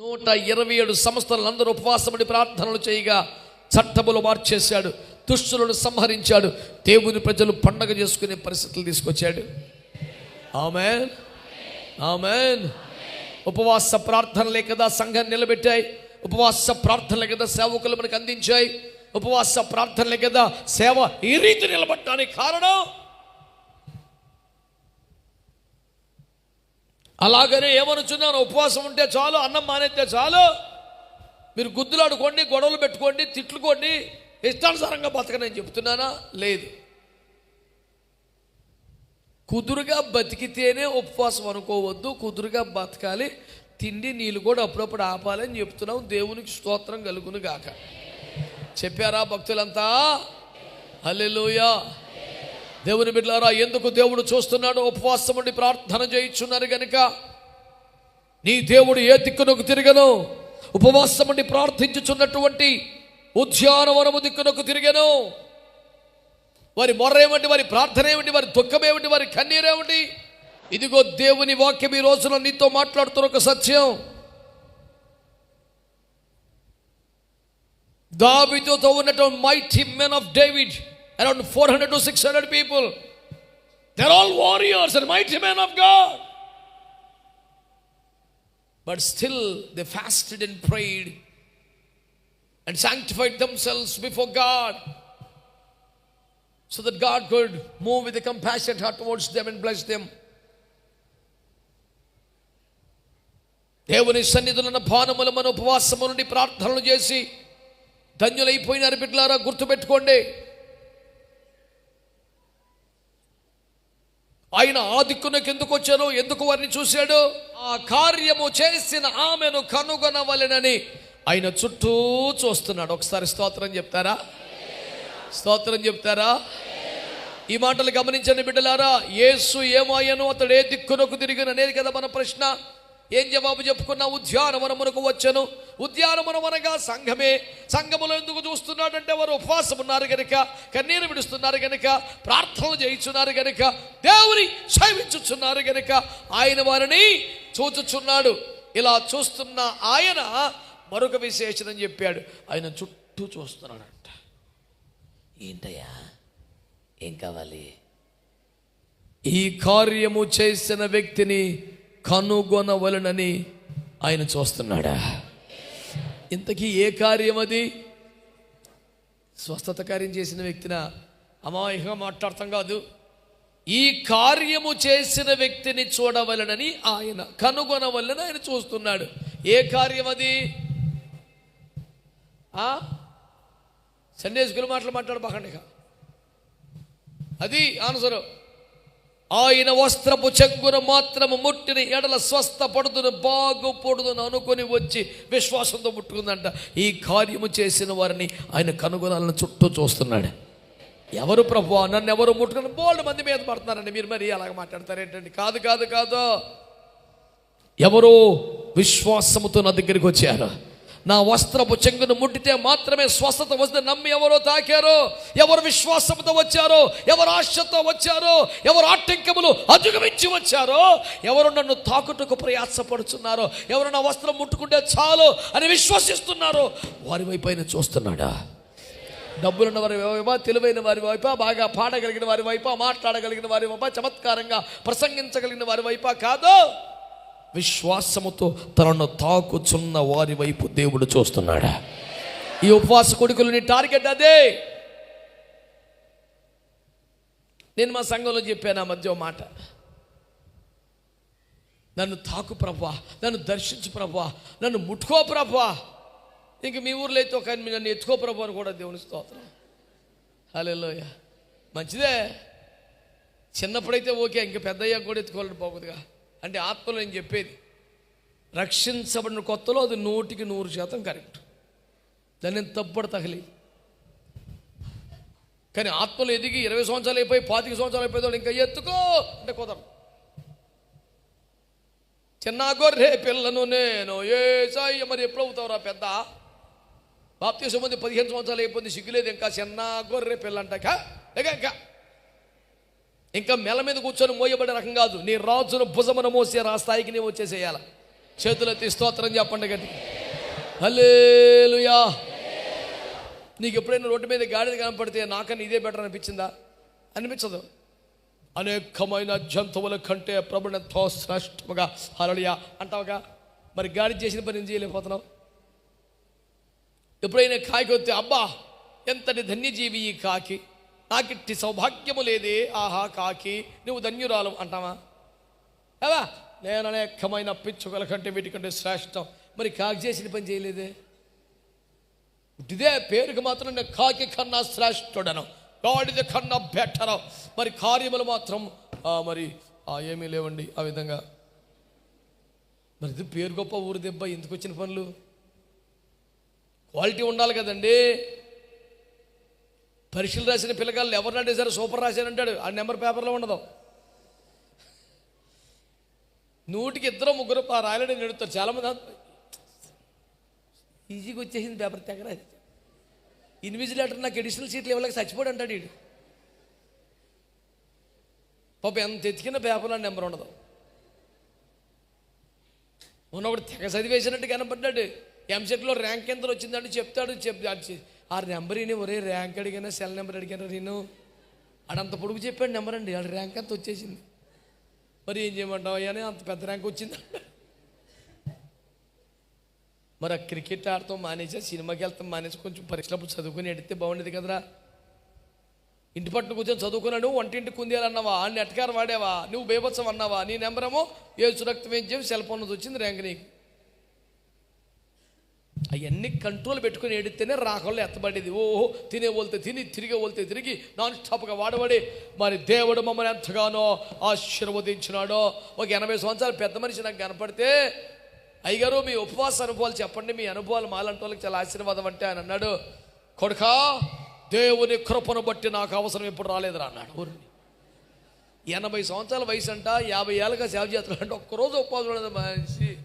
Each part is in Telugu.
నూట ఇరవై ఏడు సంవత్సరాలందరూ ఉపవాసముడి ప్రార్థనలు చేయగా చట్టములు మార్చేశాడు దుష్టులను సంహరించాడు దేవుని ప్రజలు పండగ చేసుకునే పరిస్థితులు తీసుకొచ్చాడు. ఆమెన్. ఆమెన్. ఉపవాస ప్రార్థనలే కదా సంఘం నిలబెట్టాయి ఉపవాస ప్రార్థనలే కదా సేవకులు మనకు అందించాయి ఉపవాస ప్రార్థనలే కదా సేవ ఈ రీతి నిలబడటానికి కారణం? అలాగనే ఏమనుచున్నాను? ఉపవాసం ఉంటే చాలు అన్నం మానేస్తే చాలు. మీరు గుద్దులాడుకోండి గొడవలు పెట్టుకోండి తిట్లుకోండి ఇష్టానుసారంగా బతకనని చెప్తున్నానా? లేదు. కుదురుగా బతికితేనే ఉపవాసం అనుకోవద్దు కుదురుగా బతకాలి తిండి నీళ్ళు కూడా అప్పుడప్పుడు ఆపాలని చెప్తున్నాం దేవునికి స్తోత్రం కలుగును గాక. చెప్పారా భక్తులంతా? హల్లెలూయా. దేవుని బిడ్డలారా ఎందుకు దేవుడు చూస్తున్నాడు ఉపవాసం ఉండి ప్రార్థన చేయించున్నారు గనుక? నీ దేవుడు ఏ దిక్కునకు తిరగను? ఉపవాసం ఉండి ప్రార్థించుచున్నటువంటి ఉద్యానవనము దిక్కునకు తిరిగను? వారి మొర్ర ఏమిటి? వారి ప్రార్థన ఏమిటి? వారి దుఃఖం ఏమిటి? వారి కన్నీరేమిటి ఇదిగో దేవుని వాక్యం ఈ రోజున నీతో మాట్లాడుతున్న ఒక సత్యం. దావితో ఉన్నటువంటి mighty men of David around four hundred to six hundred people they're all warriors and mighty man of God but still they fasted and prayed and sanctified themselves before God so that God could move with compassion heart towards them and bless them దేవుని సన్నిధులను పానముల మన ఉపవాసము నుండి ప్రార్థనలు చేసి ధన్యులైపోయినారు బిడ్డలారా గుర్తుపెట్టుకోండి. ఆయన ఆ ఎందుకు వచ్చాను ఎందుకు వారిని చూశాడు? ఆ కార్యము చేసిన ఆమెను కనుగొనవలెనని ఆయన చుట్టూ చూస్తున్నాడు. ఒకసారి స్తోత్రం చెప్తారా? స్తోత్రం చెప్తారా? ఈ మాటలు గమనించండి బిడ్డలారా యేసు ఏమాయను అతడు ఏ దిక్కునకు తిరిగిన అనేది కదా మన ప్రశ్న. ఏం జవాబు చెప్పుకున్నా ఉద్యానవనమునకు వచ్చాను. ఉద్యానవనం అనగా సంఘమే. సంఘములో ఎందుకు చూస్తున్నాడంటే వారు ఉపవాసం ఉన్నారు గనుక కన్నీరు విడుస్తున్నారు గనుక ప్రార్థనలు చేయించున్నారు గనుక దేవుని సేవించుచున్నారు గనుక ఆయన వారిని చూచుచున్నాడు. ఇలా చూస్తున్న ఆయన మరొక విశేషణం చెప్పాడు. ఆయన చుట్టూ చూస్తున్నాడంట. ఏంటయ్యా? ఏం కావాలి? ఈ కార్యము చేసిన వ్యక్తిని కనుగొనవలనని ఆయన చూస్తున్నాడా? ఇంతకీ ఏ కార్యం అది? స్వస్థత కార్యం చేసిన వ్యక్తిన? అమాయకంగా మాట్లాడతాం కాదు. ఈ కార్యము చేసిన వ్యక్తిని చూడవలనని ఆయన కనుగొనవలన ఆయన చూస్తున్నాడు. ఏ కార్యం అది? ఆ? సండే స్కూల్ మాటలు మాట్లాడబాకండి అది ఆన్సరు. ఆయన వస్త్రపు చెంగును మాత్రము ముట్టిన ఎడల స్వస్థ పడుదును బాగుపడుదును అనుకొని వచ్చి విశ్వాసంతో ముట్టుకుందంట. ఈ కార్యము చేసిన వారిని ఆయన కనుగొనాలని చుట్టూ చూస్తున్నాడు. ఎవరు ప్రభు? నన్ను ఎవరు ముట్టుకుని బోల్డ్ మంది మీద పడుతున్నారండి. మీరు మరి అలాగ మాట్లాడతారేంటండి కాదు కాదు కాదు. ఎవరో విశ్వాసముతో నా దగ్గరికి వచ్చారు. నా వస్త్రపు చెంగును ముట్టితే మాత్రమే స్వస్థత వస్తే నమ్మి ఎవరో తాకారో? ఎవరు విశ్వాసంతో వచ్చారో? ఎవరు ఆశతో వచ్చారో? ఎవరు ఆటంకములు అధిగమించి వచ్చారో? ఎవరు నన్ను తాకుటకు ప్రయాసపడుచున్నారో? ఎవరు నా వస్త్రం ముట్టుకుంటే చాలు అని విశ్వసిస్తున్నారో? వారి వైపు చూస్తున్నాడా? డబ్బులున్న వారి వైపా తెలివైన వారి వైపా బాగా పాడగలిగిన వారి వైపా మాట్లాడగలిగిన వారి వైపా చమత్కారంగా ప్రసంగించగలిగిన వారి వైపా కాదు. విశ్వాసముతో తనను తాకుచున్న వారి వైపు దేవుడు చూస్తున్నాడా? ఈ ఉపవాస కొడుకులని టార్గెట్ అదే. నేను మా సంఘంలో చెప్పాను ఆ మధ్య మాట. నన్ను తాకు ప్రభా నన్ను దర్శించు ప్రభా నన్ను ముట్టుకో ప్రభా. ఇంక మీ ఊర్లో అయితే ఒక నన్ను ఎత్తుకో ప్రభా అని కూడా దేవుని స్తోత్రం. హలోయ మంచిదే. చిన్నప్పుడైతే ఓకే ఇంక పెద్దయ్యాక కూడా ఎత్తుకోవాలని బాగుందిగా అంటే ఆత్మలో నేను చెప్పేది రక్షించబడిన కొత్తలో అది నూటికి నూరు శాతం కరెక్ట్. దాన్ని నేను తప్పుడు తగలేదు. కానీ ఆత్మలు ఎదిగి ఇరవై సంవత్సరాలు అయిపోయి పాతిక సంవత్సరాలు అయిపోయి ఇంకా ఎత్తుకో అంటే కుదరదు చిన్న గొర్రె పిల్లను నేను ఏ సాయి మరి ఎప్పుడు అవుతావురా పెద్ద? బాప్తీసం మంది పదిహేను సంవత్సరాలు అయిపోయింది సిగ్గులేదు ఇంకా. చిన్న గొర్రె పిల్ల అంటాక ఇంకా. ఇంకా మెల మీద కూర్చొని మోయబడే రకం కాదు. నీ రాజును భుజమున మోసే ఆ స్థాయికి నీవు వచ్చేసేయాల. చేతులెత్తి స్తోత్రం చెప్పండి గట్టి హలేలుయా నీకు ఎప్పుడైనా రోడ్డు మీద గాడిద కనపడితే నాకన్నా ఇదే బెటర్ అనిపించిందా? అనిపించదు. అనేకమైన జంతువుల కంటే ప్రభుత్వంతో శ్రేష్టముగా. హలలియా అంటావుగా మరి గాడి చేసిన పని ఏం చేయలేకపోతున్నావు? ఎప్పుడైనా కాకి వస్తే అబ్బా ఎంతటి ధన్యజీవి ఈ కాకి? నాకిట్టి సౌభాగ్యము లేదే. ఆహా కాకి నువ్వు ధన్యురాలు అంటావా? ఏవా? నేను అనేకమైన పిచ్చుకల కంటే వీటికంటే శ్రేష్టం. మరి కాకి చేసిన పని చేయలేదే? ఇదే పేరుకి మాత్రం నేను కాకి కన్నా శ్రేష్ఠుడను. గాడిద కన్నా బెటరం మరి కార్యములు మాత్రం మరి ఏమీ లేవండి ఆ విధంగా. మరి ఇది పేరు గొప్ప ఊరు దెబ్బ. ఎందుకు వచ్చిన పనులు? క్వాలిటీ ఉండాలి కదండీ. పరీక్షలు రాసిన పిల్లగాళ్ళు ఎవరు అంటే సరే సూపర్ రాశానంటాడు ఆ నెంబర్ పేపర్లో ఉండదు. నూటికి ఇద్దరు ముగ్గురు ఆ రాయలని నెడుతారు. చాలామంది ఈజీగా వచ్చేసింది పేపర్ తెగ ఇన్విజిలేటర్ నాకు ఎడిషనల్ సీట్లు ఇవ్వలేక చచ్చిపోడు అంటాడు వీడు. పాప ఎంత ఎతికిన పేపర్లో నెంబర్ ఉండదు. మొన్న తెగ చదివేసినట్టు కనపడ్డాడు. ఎంసెట్లో ర్యాంక్ ఎంత వచ్చిందంటే చెప్తాడు. చెప్ ఆ నెంబర్ ఈయన ఒరే ర్యాంక్ అడిగినా సెల్ నెంబర్ అడిగాను నేను అంత పొడుగు చెప్పాడు నెంబర్ అండి. ఆడ ర్యాంక్ అంత వచ్చేసింది. మరి ఏం చేయమంటావు అని అంత పెద్ద ర్యాంక్ వచ్చింది. మరి ఆ క్రికెట్ ఆడతాం మానేసా సినిమాకి వెళ్తాం మానేసి కొంచెం పరీక్షలప్పుడు చదువుకుని ఎడితే బాగుండేది కదరా. ఇంటి పట్టుకు కూర్చొని చదువుకున్నాడు వంటింటి కుందేలన్నావా ఆ వాడేవా నువ్వు బేబత్సం అన్నావా నీ నెంబర్ ఏమో ఏ సురక్తం ఏం చెప్పి సెల్ ఫోన్ వచ్చింది ర్యాంక్ నీకు. అవన్నీ కంట్రోల్ పెట్టుకుని ఏడితేనే రాకుండా ఎత్తబడేది. ఓహో తినే పోలితే తిని తిరిగే పోలితే తిరిగి నాన్ స్టాప్గా వాడబడి మరి దేవుడు మమ్మల్ని ఎంతగానో ఆశీర్వదించినాడో. ఒక ఎనభై సంవత్సరాలు పెద్ద మనిషి నాకు కనపడితే అయ్యగారు మీ ఉపవాస అనుభవాలు చెప్పండి మీ అనుభవాలు మాలంటి వాళ్ళకి చాలా ఆశీర్వాదం అంటే ఆయన అన్నాడు. కొడుకా దేవుని కృపను బట్టి నాకు అవసరం ఎప్పుడు రాలేదురా అన్నాడు ఊరిని. ఎనభై సంవత్సరాల వయసు అంట యాభై ఏళ్ళగా సేవ చేస్తున్నాడు అంటే ఒక్కరోజు ఉపవాసం ఉండదు మనిషి.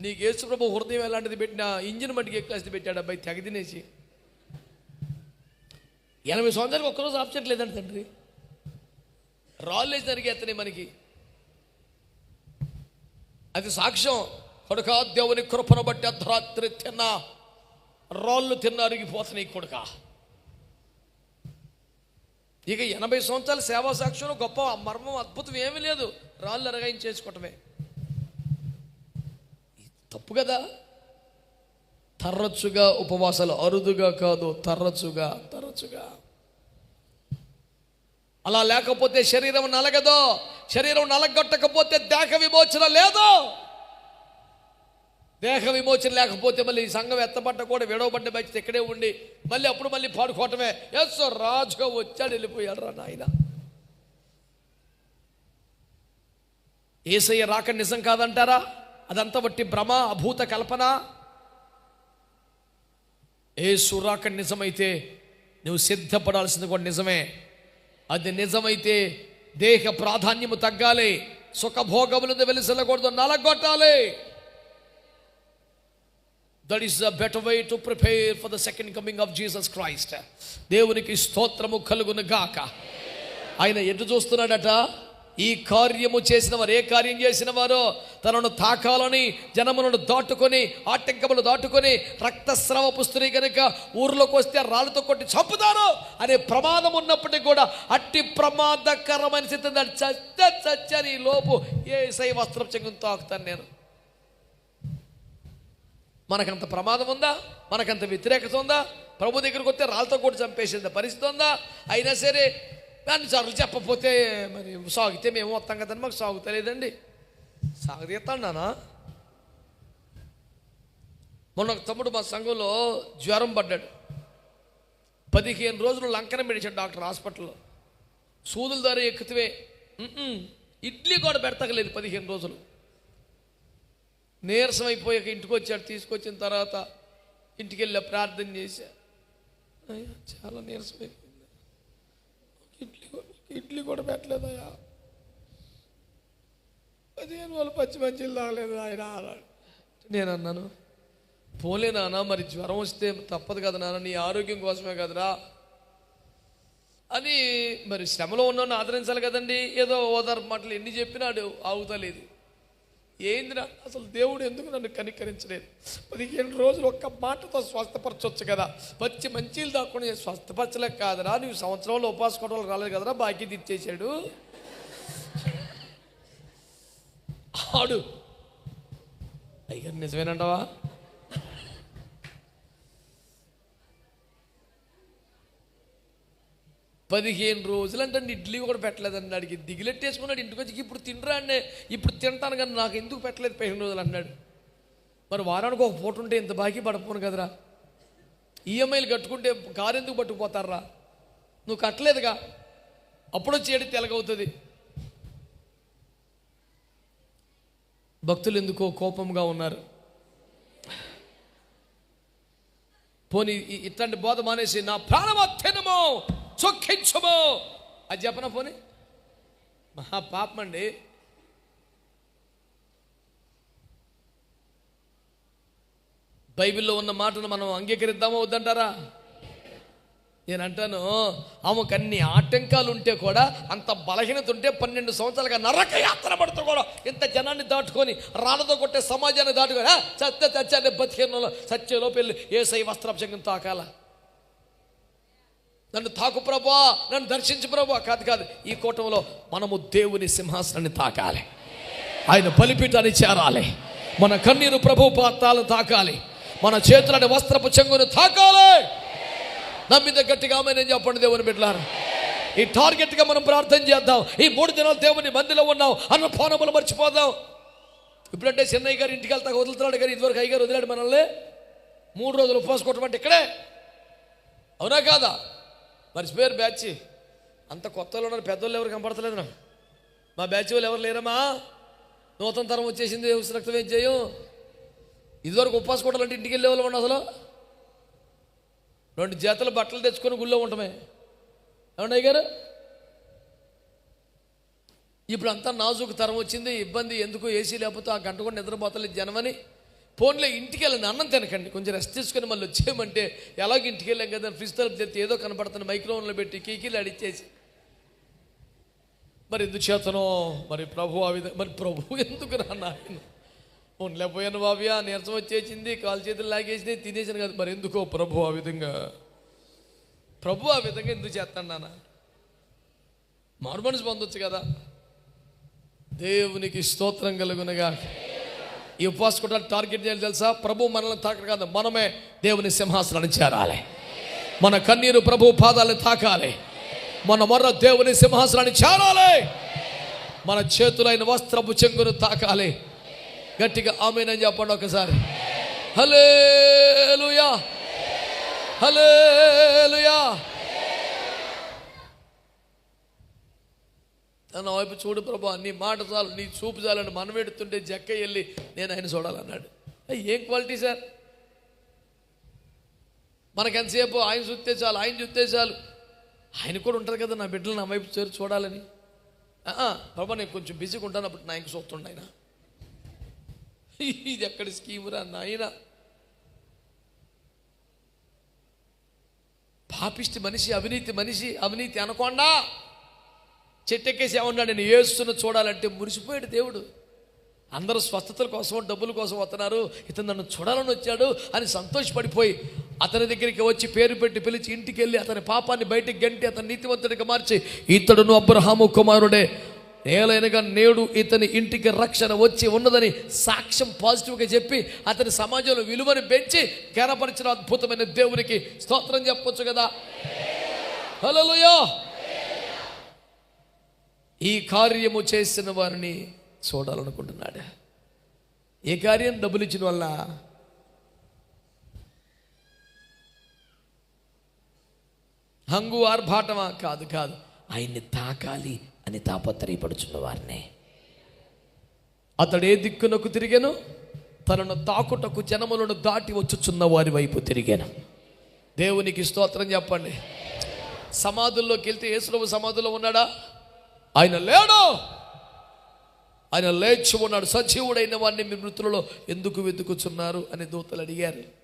నీకు యేసుప్రభు హృదయం ఎలాంటిది పెట్టినా ఇంజిన్ మట్టికి ఎక్కేసి పెట్టాడు అబ్బాయి తెగ తినేసి. ఎనభై సంవత్సరాలకు ఒక్కరోజు ఆప్షన్ లేదండి తండ్రి. రాళ్ళేసి జరిగేస్తున్నాయి మనకి. అది సాక్ష్యం. కొడుక దేవుని కృపను బట్టి అర్ధరాత్రి తిన్నా రాళ్ళు తిన్న అరిగిపోతున్నాయి కొడుక. ఇక ఎనభై సంవత్సరాల సేవా సాక్ష్యం గొప్ప మర్మం అద్భుతం ఏమీ లేదు. రాళ్ళు అరగాయించేసుకోవటమే తప్పు కదా? తరచుగా ఉపవాసాలు అరుదుగా కాదు తరచుగా తరచుగా. అలా లేకపోతే శరీరం నలగదు. శరీరం నలగొట్టకపోతే దేహ విమోచన లేదు. దేహ విమోచన లేకపోతే మళ్ళీ ఈ సంఘం ఎత్తబడ్డ కూడా విడవబడ్డ బయట ఇక్కడే ఉండి మళ్ళీ అప్పుడు మళ్ళీ పాడుకోవటమే. ఎస్ రాజుగా వచ్చాడు వెళ్ళిపోయాడు రా నాయన. ఏసయ్య రాక నిజం కాదంటారా? అదంతా బట్టి భ్రమ అభూత కల్పన. ఏ సురాక నిజమైతే నువ్వు సిద్ధపడాల్సింది కూడా నిజమే. అది నిజమైతే దేహ ప్రాధాన్యము తగ్గాలి. సుఖభోగములను వెలిసలకూడదు నలగొట్టాలి. That is the better way to prepare for the second coming of Jesus Christ దేవునికి స్తోత్రము కలుగును గాక. ఆయన ఎటు చూస్తున్నాడట? ఈ కార్యము చేసిన వారు ఏ కార్యం చేసిన వారో తనను తాకాలని జనములను దాటుకొని ఆటంకములు దాటుకొని రక్తస్రావ పుస్తుని కనుక ఊర్లోకి వస్తే రాళ్ళతో కొట్టి చంపుతారు అనే ప్రమాదం ఉన్నప్పటికీ కూడా అట్టి ప్రమాదకరమైన స్థితి చచ్చ చచ్చని లోపు ఏ సై వస్త్రం చెంగుని తాకుతాను నేను. మనకంత ప్రమాదం ఉందా? మనకంత వ్యతిరేకత ఉందా? ప్రభు దగ్గరికి వస్తే రాళ్ళతో కూడా చంపేసింది పరిస్థితి ఉందా? అయినా సరే దాన్ని చర్యలు చెప్పకపోతే మరి సాగితే మేము వస్తాం కదండి మాకు సాగుతలేదండి సాగదీస్తాను నాన్న మొన్న ఒక తమ్ముడు మా సంఘంలో జ్వరం పడ్డాడు. పదిహేను రోజులు లంకన మెడిచాడు డాక్టర్ హాస్పిటల్లో. సూదుల ద్వారా ఎక్కుతువే. ఇడ్లీ కూడా పెడతగలేదు పదిహేను రోజులు. నీరసం అయిపోయాక ఇంటికి వచ్చాడు తీసుకొచ్చిన తర్వాత ఇంటికి వెళ్ళా ప్రార్థన చేశా. చాలా నీరసం ఇడ్లీ ఇడ్లీ కూడా పెట్టలేదయ్యా. పదిహేను వాళ్ళు పచ్చి మంచిలు తాగలేదు ఆయన అన్నాడు. నేను అన్నాను పోలే నాన్న మరి జ్వరం వస్తే తప్పదు కదా నాన్న నీ ఆరోగ్యం కోసమే కదరా అని మరి శ్రమలో ఉన్నాను ఆదరించాలి కదండి. ఏదో ఓదార్పు మాటలు ఎన్ని చెప్పినాడు ఆగుతలేదు. ఏందిరా? అసలు దేవుడు ఎందుకు నన్ను కనికరించలేదు? పదిహేను రోజులు ఒక్క మాటతో స్వస్థపరచవచ్చు కదా. వచ్చి మంచిలు దాక్కుండా నేను స్వస్థపరచలేక కాదురా. నువ్వు సంవత్సరంలో ఉపాస కొట్టలు రాలేదు కదరా? బాకీ తెచ్చేసాడు ఆడు. అయ్యా నిజమేనంటావా? పదిహేను రోజులు అంటే ఇడ్లీ కూడా పెట్టలేదండి అడిగి దిగిలెట్టేసుకున్నాడు ఇంటికి వచ్చి ఇప్పుడు తినరా అండి ఇప్పుడు తింటాను కానీ నాకు ఎందుకు పెట్టలేదు పదిహేను రోజులు అన్నాడు. మరి వారానికి ఒక పూట ఉంటే ఇంత బాకీ పడపోను కదరా? ఈఎంఐలు కట్టుకుంటే కారు ఎందుకు పట్టుకుపోతారా? నువ్వు కట్టలేదుగా? అప్పుడు వచ్చి తెలగవుతుంది. భక్తులు ఎందుకో కోపంగా ఉన్నారు. పోనీ ఇట్లాంటి బోధ మానేసి నా ప్రాణమో తినమో? చొక్కించము అది చెప్పన పోనీ? మహాపాపం అండి బైబిల్లో ఉన్న మాటను మనం అంగీకరిద్దామో వద్దంటారా? నేను అంటాను ఆమెకు అన్ని ఆటంకాలు ఉంటే కూడా అంత బలహీనత ఉంటే పన్నెండు సంవత్సరాలుగా నరక యాత్ర పడుతూ కూడా ఇంత జనాన్ని దాటుకొని రాళ్ళతో కొట్టే సమాజాన్ని దాటుకొని సత్య సత్యాన్ని బతికేనలో బతికిన సత్యలోపు వెళ్ళి ఏ సై వస్త్రాభిషేకం తాకాలా? నన్ను తాకు ప్రభా నన్ను దర్శించు ప్రభా. కాదు కాదు ఈ కూటంలో మనము దేవుని సింహాసనాన్ని తాకాలి. ఆయన బలిపీఠాన్ని చేరాలి. మన కన్నీరు ప్రభు పాత్రాలను తాకాలి. మన చేతులని వస్త్రపు చెంగును తాకాలి. నమ్మింద గట్టిగా నేను చెప్పండి దేవుని బిడ్డలారా. ఈ టార్గెట్గా మనం ప్రార్థన చేద్దాం. ఈ మూడు దినాలు దేవుని మందిలో ఉన్నాం. అన్న పానములు మర్చిపోదాం. ఇప్పుడంటే చెన్నై గారు ఇంటికి వెళ్తా వదులుతున్నాడు కానీ ఇదివరకు అయ్యగారు వదిలాడు మనల్ని. మూడు రోజులు ఉపవాసం కొట్టమంటే ఇక్కడే. అవునా కాదా? మర్చిపోయారు బ్యాచ్. అంత కొత్త వాళ్ళు ఉన్నారు పెద్దోళ్ళు ఎవరు కనపడతలేదు నాకు. మా బ్యాచ్ వాళ్ళు ఎవరు లేరమ్మా? నూతన తరం వచ్చేసింది ఉసి రక్తం ఏం చేయం? ఇదివరకు ఉపవాసం కొట్టాలంటే ఇంటికి వెళ్ళే వాళ్ళు అసలు. రెండు జతలు బట్టలు తెచ్చుకొని గుళ్ళో ఉండటమే. ఏమన్నాయి గారు ఇప్పుడు అంతా నాజుకు తరం వచ్చింది ఇబ్బంది ఎందుకు ఏసీ లేకపోతే ఆ గంట కూడా నిద్రపోతలేదు జనమని. ఫోన్లో ఇంటికి వెళ్ళండి అన్నం తినకండి. కొంచెం రెస్ట్ తీసుకొని మళ్ళీ వచ్చేయమంటే ఎలాగ ఇంటికి వెళ్ళాం కదా ఫ్రిడ్జ్ తలుపు తెరిచి ఏదో కనపడుతుంది మైక్రోవన్లో పెట్టి కీకీలు అడిచేసి. మరి ఎందుచేతనో మరి ప్రభు ఆ విధంగా మరి ప్రభు ఎందుకు రా నాయన? ఉండలేకపోయాను బాబియా నీరసం వచ్చేసింది కాలు చేతులు లాగేసింది తినేసాను కదా. మరి ఎందుకో ప్రభు ఆ విధంగా? ప్రభు ఆ విధంగా ఎందుకు చేస్తాను నాన్న? మారు మనసు పొందొచ్చు కదా. దేవునికి స్తోత్రం కలుగునగా ఈ ఉపవాస కూడా టార్గెట్ చేయాలి తెలుసా? ప్రభు మనల్ని తాకరు కాదు మనమే దేవుని సింహాసనాన్ని చేరాలి. మన కన్నీరు ప్రభు పాదాలను తాకాలి. మన మొర్ర దేవుని సింహాసనాన్ని చేరాలి. మన చేతులైన వస్త్రపు చెంగును తాకాలి. గట్టిగా ఆమెనని చెప్పండి ఒకసారి. హలే హలేలుయా తన వైపు చూడు ప్రభా నీ మాట చాలు నీ చూపు చాలని మనం ఎడుతుంటే జక్క వెళ్ళి నేను ఆయన చూడాలన్నాడు. ఏం క్వాలిటీ సార్? మనకెంతసేపు ఆయన చూస్తే చాలు ఆయన చూస్తే చాలు. ఆయన కూడా ఉంటుంది కదా నా బిడ్డలు నా వైపు చేరు చూడాలని. ప్రభా నేను కొంచెం బిజీగా ఉంటాను అప్పుడు నా ఇంక చూస్తుండ ఆయన. ఇది ఎక్కడి స్కీమురా నాయన? పాపిష్టి మనిషి అవినీతి మనిషి అవినీతి అనకుండా? చెట్టెక్కేసి ఏమన్నాడు నేను ఏస్తున్న చూడాలంటే మురిసిపోయాడు దేవుడు. అందరూ స్వస్థతల కోసం డబ్బుల కోసం వస్తున్నారు. ఇతను నన్ను చూడాలని వచ్చాడు అని సంతోషపడిపోయి అతని దగ్గరికి వచ్చి పేరు పెట్టి పిలిచి ఇంటికి వెళ్ళి అతని పాపాన్ని బయటికి గంటి అతని నీతివంతుడిగా మార్చి ఇతడును అబ్రహాము కుమారుడే. నేలైనగా నేడు ఇతని ఇంటికి రక్షణ వచ్చి ఉన్నదని సాక్ష్యం పాజిటివ్గా చెప్పి అతని సమాజంలో విలువను పెంచి కనపరిచిన అద్భుతమైన దేవునికి స్తోత్రం చెప్పొచ్చు కదా. హలో ఈ కార్యము చేసిన వారిని చూడాలనుకుంటున్నాడు. ఏ కార్యం? డబ్బులు ఇచ్చిన వల్ల. హంగు ఆర్భాటమా? కాదు కాదు. ఆయన్ని తాకాలి అని తాపత్రయపడుచున్న వారిని. అతడు ఏ దిక్కునకు తిరిగాను? తనను తాకుటకు జనములను దాటి వచ్చుచున్న వారి వైపు తిరిగాను. దేవునికి స్తోత్రం చెప్పండి. సమాధుల్లోకి వెళ్తే యేసుప్రభు సమాధుల్లో ఉన్నాడా? ఆయన లేడు. ఆయన లేచి ఉన్నాడు. సజీవుడైన వాడిని మీ మృతులలో ఎందుకు వెతుకుచున్నారు అని దూతలు అడిగారు.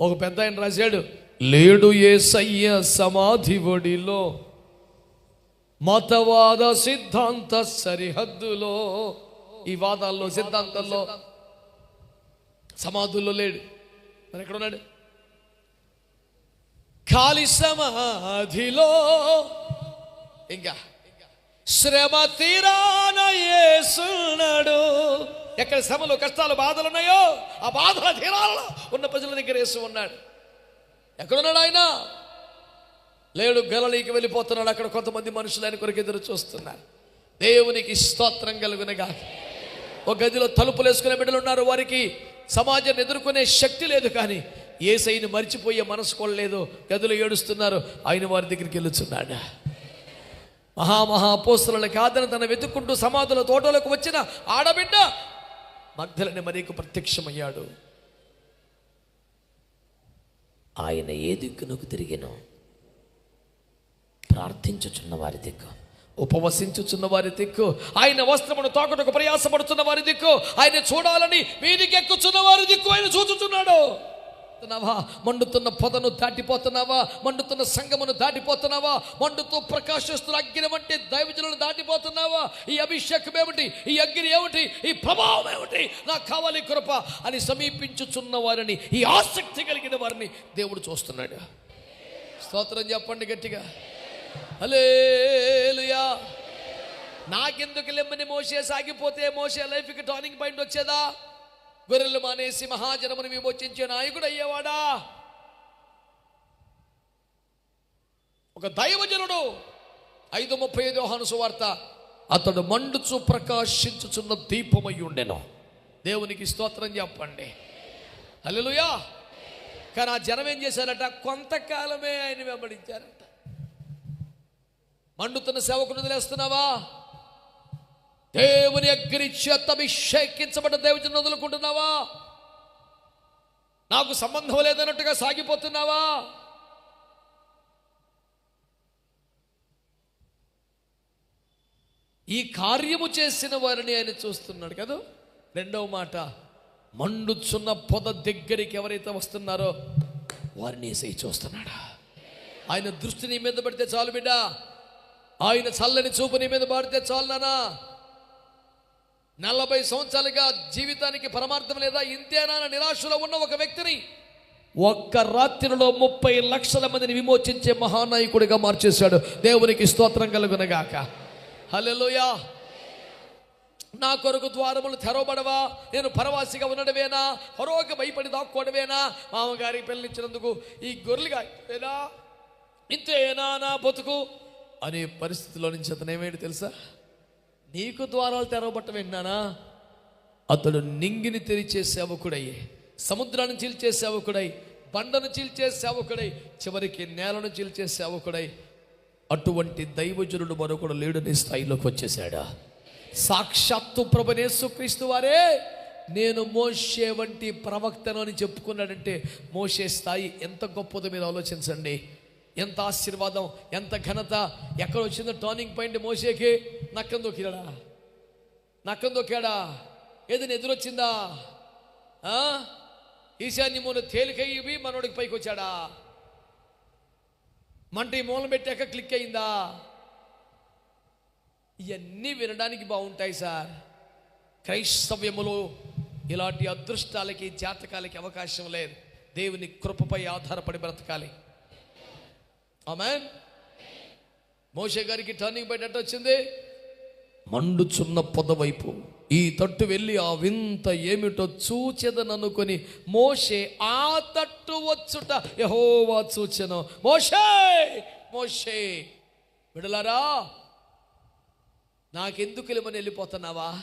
ఒక పెద్ద ఆయన రాశాడు లేడు ఏ సయ్య సమాధి ఒడిలో మతవాద సిద్ధాంత సరిహద్దులో. ఈ వాదాల్లో సిద్ధాంతంలో సమాధుల్లో లేడు. మరి ఎక్కడున్నాడు ఖాళీ సమాధిలో ఇంకా శ్రమ తీరాన యేసున్నాడు. ఎక్కడ శ్రమలు కష్టాలు బాధలు ఉన్నాయో ఆ బాధల తీరాలలో ఉన్న ప్రజల దగ్గర యేసు ఉన్నాడు. ఎక్కడున్నాడు ఆయన? లేడు గలలీకి వెళ్ళిపోతున్నాడు. అక్కడ కొంతమంది మనుషులు ఆయన కొరకు ఎదురు చూస్తున్నారు. దేవునికి స్తోత్రం కలుగునగా. ఒక గదిలో తలుపులు వేసుకునే బిడ్డలు ఉన్నారు. వారికి సమాజాన్ని ఎదుర్కొనే శక్తి లేదు కానీ ఏసైని మర్చిపోయే మనసు కూడా లేదు. గదిలో ఏడుస్తున్నారు. ఆయన వారి దగ్గరికి వెళ్ళుచున్నాడు. మహామహా కాదని తన వెతుక్కుంటూ సమాధుల తోటలోకి వచ్చిన ఆడబిడ్డ మగ్ధలని మరీకు ప్రత్యక్షమయ్యాడు. ఆయన ఏ దిక్కునకు తిరిగినో ప్రార్థించుచున్న వారి దిక్కు. ఉపవసించుచున్న వారి దిక్కు. ఆయన వస్త్రమును తాకుటకు ప్రయాసపడుతున్న వారి దిక్కు. ఆయన చూడాలని వీధికెక్కుచున్న వారి దిక్కు ఆయన చూచుచున్నాడు. పోతున్నావా? మండుతున్న పొదను దాటిపోతున్నావా? మండుతున్న సంగమును దాటిపోతున్నావా? మండుతూ ప్రకాశిస్తున్న అగ్ని వంటి దైవజనులు దాటిపోతున్నావా? ఈ అభిషేకం ఏమిటి? ఈ అగ్ని ఏమిటి? ఈ ప్రభావం ఏమిటి? నాకు కావాలి కృప అని సమీపించుచున్న వారిని ఈ ఆసక్తి కలిగిన వారిని దేవుడు చూస్తున్నాడు. స్తోత్రం చెప్పండి గట్టిగా. హలేలుయా నాకెందుకు లెమ్మని మోసే సాగిపోతే మోసే లైఫ్కి టర్నింగ్ పాయింట్ వచ్చేదా? గొర్రెలు మానేసి మహాజనమును విమోచించే నాయకుడు అయ్యేవాడా ఒక దైవజనుడు ఐదు ముప్పై ఐదు హనుసువార్త అతడు మండుచు ప్రకాశించుచున్న దీపమై ఉండెను. దేవునికి స్తోత్రం చెప్పండి. అల్లెలుయా కానీ ఆ జనం ఏం చేశారట? కొంతకాలమే ఆయన వెంబడించారట. మండుతున్న సేవకుని వదిలేస్తున్నావా? దేవుని అగ్ని చేత అభిషేకించబడ్డ దేవతను వదులుకుంటున్నావా? నాకు సంబంధం లేదన్నట్టుగా సాగిపోతున్నావా? ఈ కార్యము చేసిన వారిని ఆయన చూస్తున్నాడు కదా? రెండవ మాట మండుచున్న పొద దగ్గరికి ఎవరైతే వస్తున్నారో వారిని ఏసై చూస్తున్నాడు? ఆయన దృష్టి నీ మీద పడితే చాలు బిడ్డ. ఆయన చల్లని చూపు నీ మీద పడితే చాలు నానా. నలభై సంవత్సరాలుగా జీవితానికి పరమార్థం లేదా ఇంతేనా నిరాశలో ఉన్న ఒక వ్యక్తిని ఒక్క రాత్రిలో ముప్పై లక్షల మందిని విమోచించే మహానాయకుడిగా మార్చేశాడు. దేవునికి స్తోత్రం కలుగునగాక. హలోయా నా కొరకు ద్వారములు తెరవబడవా? నేను పరవాసిగా ఉండడమేనా? పరోగ భయపడి దాక్కోవడమేనా? మామగారికి పెళ్ళిచ్చినందుకు ఈ గొర్రెలుగా ఏనా? ఇంతేనా నా బతుకు? అనే పరిస్థితిలో నుంచి అతను తెలుసా? నీకు ద్వారాలు తెరవబట్ట విన్నానా? అతడు నింగిని తెరిచే సేవకుడయ్యే సముద్రాన్ని చీల్చే సేవకుడై బండను చీల్చే సేవకుడై చివరికి నేలను చీల్చే సేవకుడై అటువంటి దైవజనుడు మరొకడు లేడని స్థాయిలోకి వచ్చేసాడా సాక్షాత్తు ప్రభనేసు క్రీస్తు వారే నేను మోషే వంటి ప్రవక్తను అని చెప్పుకున్నాడంటే మోషే స్థాయి ఎంత గొప్పదో మీరు ఆలోచించండి. ఎంత ఆశీర్వాదం ఎంత ఘనత ఎక్కడ వచ్చిందో టర్నింగ్ పాయింట్ మోసేకి నక్కం దొక్కిరాడా? నక్కం దొక్కాడా? ఏదైనా ఎదురొచ్చిందా? ఈశాన్ని ఈశాన్యమును తేలికయ్యి మనోడికి పైకి వచ్చాడా? మంట ఈ మూలం పెట్టాక క్లిక్ అయిందా? ఇవన్నీ వినడానికి బాగుంటాయి సార్. క్రైస్తవ్యములో ఇలాంటి అదృష్టాలకి జాతకాలకి అవకాశం లేదు. దేవుని కృపపై ఆధారపడి బ్రతకాలి. ఆమెన్. మోషే గారికి టర్నింగ్ పాయింట్ ఎట్ట వచ్చింది? మండుచున్న పొదవైపు ఈ తట్టు వెళ్ళి ఆ వింత ఏమిటో చూచెదననుకొని మోషే ఆ తట్టు వచ్చుట యహోవా చూచెను. మోషే! మోషే! విడలారా నాకెందుకు లేమని వెళ్ళిపోతున్నావా?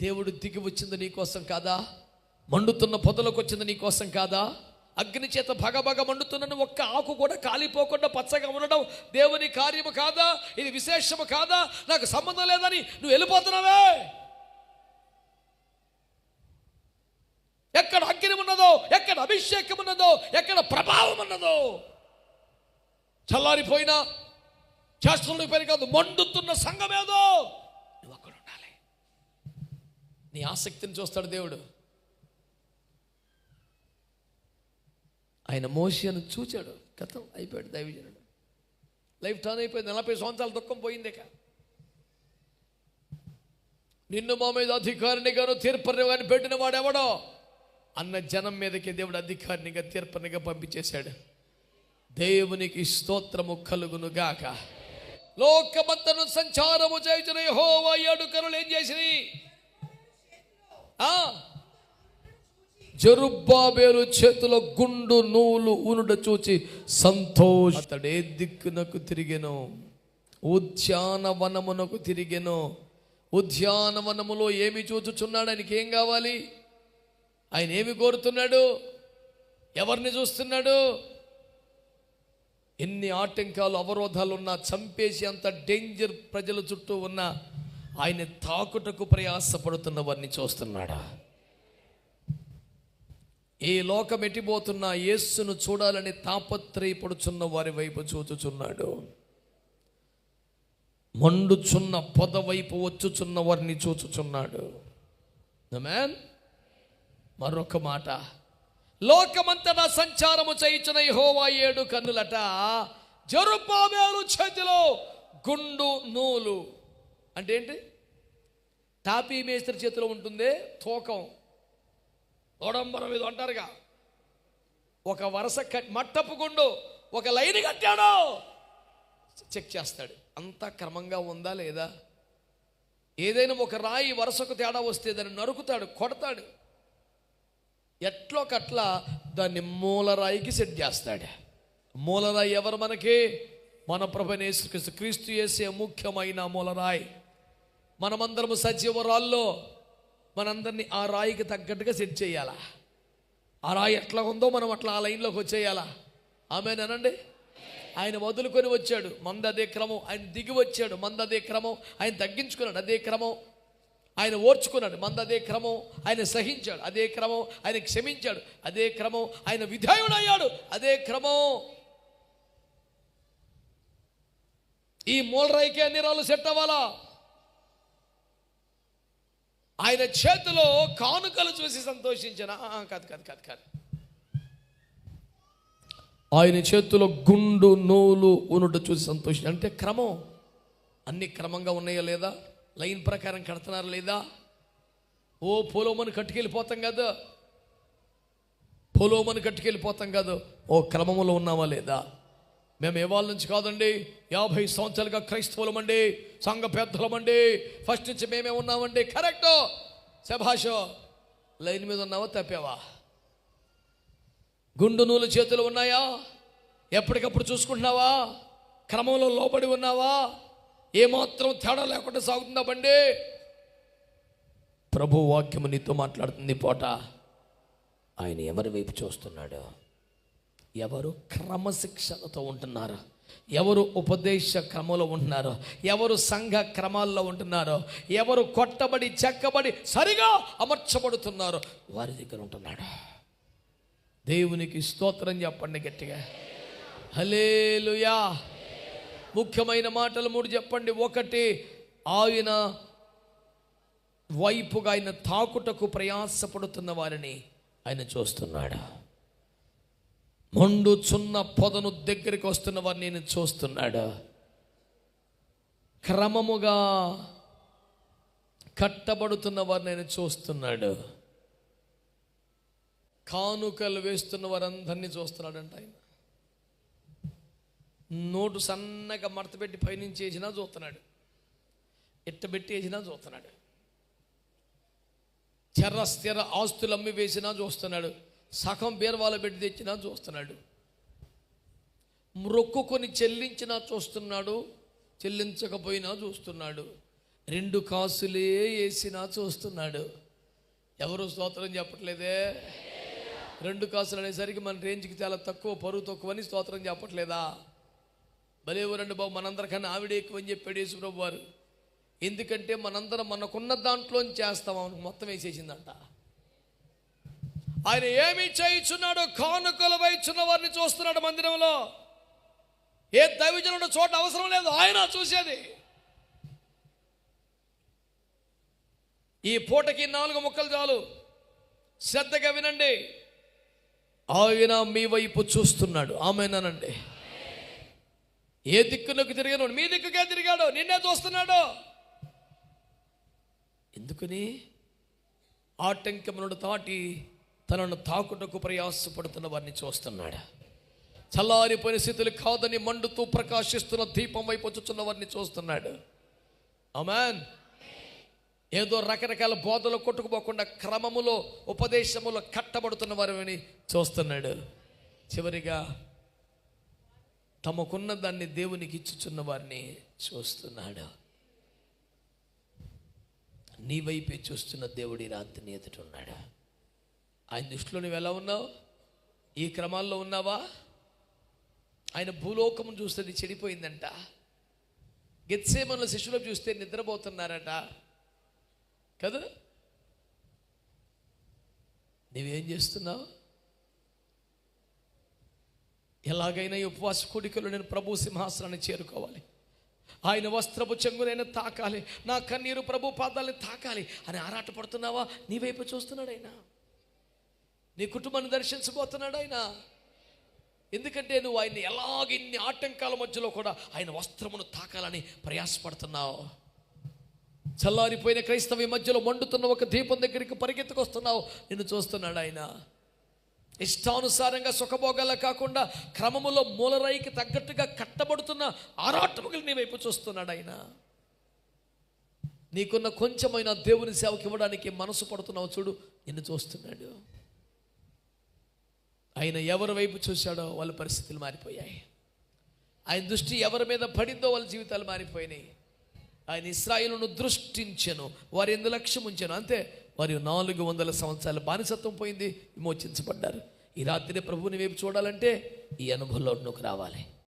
దేవుడు దిగి వచ్చింది నీకోసం కాదా? మండుతున్న పొదలకు వచ్చింది నీకోసం కాదా? అగ్ని చేత భగభగ మండుతున్న ఒక్క ఆకు కూడా కాలిపోకుండా పచ్చగా ఉండడం దేవుని కార్యము కాదా? ఇది విశేషము కాదా? నాకు సంబంధం లేదని నువ్వు వెళ్ళిపోతున్నావే. ఎక్కడ అగ్ని ఉన్నదో ఎక్కడ అభిషేకం ఉన్నదో ఎక్కడ ప్రభావం ఉన్నదో. చల్లారిపోయినా చేస్తున్న పని కాదు మండుతున్న సంఘమేదో నువ్వు అక్కడ ఉండాలి. నీ ఆసక్తిని చూస్తాడు దేవుడు. ఆయన మోషియను చూచాడు. కథం అయిపోయాడు దైవజనుడు. లైఫ్ టర్న్ అయిపోయింది. నలభై సంవత్సరాల దుఃఖం పోయింది ఇక. నిన్ను మా మీద అధికారినిగాను తీర్పనిగాను పెట్టిన వాడెవడో? అన్న జనం మీదకి దేవుడు అధికారినిగా తీర్పనిగా పంపించేశాడు. దేవునికి స్తోత్రము కలుగును గాక. లోకమంతను సంచారము చేసిన హోవా అడుకరులు ఏం చేసినాయి ఆ? జరుబ్బాబేలు చేతిలో గుండు నూలు ఊనుట చూచి సంతోష అతడే దిక్కునకు తిరిగెను. ఉద్యానవనమునకు తిరిగెను. ఉద్యానవనములో ఏమి చూచుచున్నాడు? ఆయనకి ఏం కావాలి? ఆయన ఏమి కోరుతున్నాడు? ఎవరిని చూస్తున్నాడు? ఎన్ని ఆటంకాలు అవరోధాలు ఉన్నా చంపేసి అంత డేంజర్ ప్రజల చుట్టూ ఉన్నా ఆయన తాకుటకు ప్రయాసపడుతున్న వారిని చూస్తున్నాడా? ఈ లోకం ఎట్టిపోతున్న యేస్సును చూడాలని తాపత్రయపడుచున్న వారి వైపు చూచుచున్నాడు. మండుచున్న పొద వైపు వచ్చుచున్న వారిని చూచుచున్నాడు. మ్యాన్ మరొక మాట. లోకమంతటా సంచారము చేయించిన యెహోవా ఏడు కన్నులట. జరుపాబేలు చేతిలో గుండు నూలు. అంటే ఏంటి? తాపీ మేస్త్రి చేతిలో ఉంటుందే తూకం. ఓడంబరం ఇది అంటారుగా. ఒక వరుస కట్ మట్టపు గుండు ఒక లైన్ కట్టాడు. చెక్ చేస్తాడు. అంతా క్రమంగా ఉందా లేదా? ఏదైనా ఒక రాయి వరుసకు తేడా వస్తే దాన్ని నరుకుతాడు కొడతాడు. ఎట్లోకట్లా దాన్ని మూలరాయికి సెట్ చేస్తాడు. మూలరాయి ఎవరు మనకి? మన ప్రభనేసు క్రీస్తు చేసే ముఖ్యమైన మూలరాయి మనమందరము సజీవరాల్లో మనందరినీ ఆ రాయికి తగ్గట్టుగా సెట్ చేయాలా? ఆ రాయి ఎట్లా ఉందో మనం అట్లా ఆ లైన్లోకి వచ్చేయాలా? ఆమెనండి ఆయన వదులుకొని వచ్చాడు. మంద అదే క్రమం. ఆయన దిగి వచ్చాడు. మంద అదే క్రమం. ఆయన తగ్గించుకున్నాడు. అదే క్రమం. ఆయన ఓర్చుకున్నాడు. మంద అదే క్రమం. ఆయన సహించాడు. అదే క్రమం. ఆయన క్షమించాడు. అదే క్రమం. ఆయన విధేయుడయ్యాడు. అదే క్రమం. ఈ మూలరాయికి అన్ని రాళ్ళు సెట్ అవ్వాలా? ఆయన చేతిలో కానుకలు చూసి సంతోషించిన కాదు కాదు కాదు కాదు. ఆయన చేతిలో గుండు నూలు ఉన్నట్టు చూసి సంతోషం అంటే క్రమం. అన్ని క్రమంగా ఉన్నాయా లేదా? లైన్ ప్రకారం కడుతున్నారు లేదా? ఓ పోలోమని కట్టుకెళ్ళిపోతాం కదా. పోలోమని కట్టుకెళ్ళిపోతాం కాదు. ఓ క్రమంలో ఉన్నామా లేదా? మేము ఏ వాళ్ళ నుంచి కాదండి? యాభై సంవత్సరాలుగా క్రైస్తవులమండి సంఘ పెద్దలమండి. ఫస్ట్ నుంచి మేమే ఉన్నామండి. కరెక్ట్. శభాషో లైన్ మీద ఉన్నావా? తప్పావా? గుండు నూలు చేతులు ఉన్నాయా? ఎప్పటికప్పుడు చూసుకుంటున్నావా? క్రమంలో లోబడి ఉన్నావా? ఏమాత్రం తేడా లేకుండా సాగుతుందా బండి? ప్రభు వాక్యము నీతో మాట్లాడుతుంది పోట. ఆయన ఎవరి వైపు చూస్తున్నాడు? ఎవరు క్రమశిక్షణతో ఉంటున్నారు? ఎవరు ఉపదేశ క్రమంలో ఉంటున్నారో? ఎవరు సంఘ క్రమాల్లో ఉంటున్నారో? ఎవరు కొట్టబడి చెక్కబడి సరిగా అమర్చబడుతున్నారో? వారి దగ్గర ఉంటున్నాడు. దేవునికి స్తోత్రం చెప్పండి గట్టిగా. హలేలుయా ముఖ్యమైన మాటలు మూడు చెప్పండి. ఒకటి ఆయన వైపుగా ఆయన తాకుటకు ప్రయాసపడుతున్న వారిని ఆయన చూస్తున్నాడు. మొండుచున్న పొదను దగ్గరికి వస్తున్న వారిని నేను చూస్తున్నాడు? క్రమముగా కట్టబడుతున్న వారిని నేను చూస్తున్నాడు. కానుకలు వేస్తున్న వారందరినీ చూస్తున్నాడంట ఆయన. నోటు సన్నగా మడత పెట్టి పైనుంచి వేసినా చూస్తున్నాడు. ఎట్టబెట్టి వేసినా చూస్తున్నాడు. చెర్ర స్థిర ఆస్తులు అమ్మి వేసినా చూస్తున్నాడు. సగం బీరవాల పెట్టి తెచ్చినా చూస్తున్నాడు. మొక్కుకొని చెల్లించినా చూస్తున్నాడు చెల్లించకపోయినా చూస్తున్నాడు. రెండు కాసులే వేసినా చూస్తున్నాడు. ఎవరు స్తోత్రం చెప్పట్లేదే? రెండు కాసులు అనేసరికి మన రేంజ్కి చాలా తక్కువ పరువు తక్కువని స్తోత్రం చెప్పట్లేదా? భలేవరండి బాబు మనందరికన్నా ఆవిడ ఎక్కువ అని చెప్పాడు యేసుప్రభు వారు ఎందుకంటే మనందరం మనకున్న దాంట్లో చేస్తాం ఆమెకు మొత్తం వేసేసిందంట. ఆయన ఏమి చేయించున్నాడో కానుకలు వహించున్న వారిని చూస్తున్నాడు మందిరంలో. ఏ దైవజనుడు చోట అవసరం లేదు ఆయన చూసేది. ఈ పూటకి నాలుగు ముక్కలు చాలు. శ్రద్ధగా వినండి. ఆయన మీ వైపు చూస్తున్నాడు. ఆమెనానండి ఏ దిక్కునకు తిరిగాను మీ దిక్కుకే తిరిగాడు. నిన్నే చూస్తున్నాడు. ఎందుకని? ఆటంకములను తాటి తనను తాకుటకు ప్రయాసపడుతున్న వారిని చూస్తున్నాడు. చల్లారిపోయిన స్థితులు కాదని మండుతూ ప్రకాశిస్తున్న దీపం వైపు వచ్చుచున్న వారిని చూస్తున్నాడు. అమాన్ ఏదో రకరకాల బోధలు కొట్టుకుపోకుండా క్రమములో ఉపదేశములో కట్టబడుతున్న వారిని చూస్తున్నాడు. చివరిగా తమకున్న దాన్ని దేవునికి ఇచ్చుచున్న వారిని చూస్తున్నాడు. నీ వైపే చూస్తున్న దేవుడి రాత్రిని ఎదుటి ఉన్నాడా. ఆయన దృష్టిలో నువ్వు ఎలా ఉన్నావు? ఈ క్రమాల్లో ఉన్నావా? ఆయన భూలోకము చూస్తే చెడిపోయిందంట. గెత్సేమన్ల శిష్యులు చూస్తే నిద్రపోతున్నారట. కదా? నువ్వేం చేస్తున్నావు? ఎలాగైనా ఈ ఉపవాస కూడికలో నేను ప్రభు సింహాసనాన్ని చేరుకోవాలి. ఆయన వస్త్రపు చెంగునైనా తాకాలి. నా కన్నీరు ప్రభు పాదాలని తాకాలి. అని ఆరాటపడుతున్నావా? నీ వైపు చూస్తున్నాడు ఆయన. నీ కుటుంబాన్ని దర్శించబోతున్నాడు ఆయన. ఎందుకంటే నువ్వు ఆయన్ని ఎలాగ ఇన్ని ఆటంకాల మధ్యలో కూడా ఆయన వస్త్రమును తాకాలని ప్రయాసపడుతున్నావు. చల్లారిపోయిన క్రైస్తవ మధ్యలో మండుతున్న ఒక దీపం దగ్గరికి పరిగెత్తుకొస్తున్నావు. నిన్ను చూస్తున్నాడు ఆయన. ఇష్టానుసారంగా సుఖభోగాల కాకుండా క్రమములో మూలరాయికి తగ్గట్టుగా కట్టబడుతున్న ఆరాటములు నీ వైపు చూస్తున్నాడు ఆయన. నీకున్న కొంచెమైన దేవుని సేవకి ఇవ్వడానికి మనసు పడుతున్నావు చూడు నిన్ను చూస్తున్నాడు. ఆయన ఎవరి వైపు చూశాడో వాళ్ళ పరిస్థితులు మారిపోయాయి. ఆయన దృష్టి ఎవరి మీద పడిందో వాళ్ళ జీవితాలు మారిపోయినాయి. ఆయన ఇస్రాయిలను దృష్టించెను వారి ఎందు లక్ష్యం ఉంచాను. అంతే వారు నాలుగు వందల సంవత్సరాల బానిసత్వం పోయింది విమోచించబడ్డారు. ఈ రాత్రి ప్రభువుని వైపు చూడాలంటే ఈ అనుభవంలో నువ్వు రావాలి.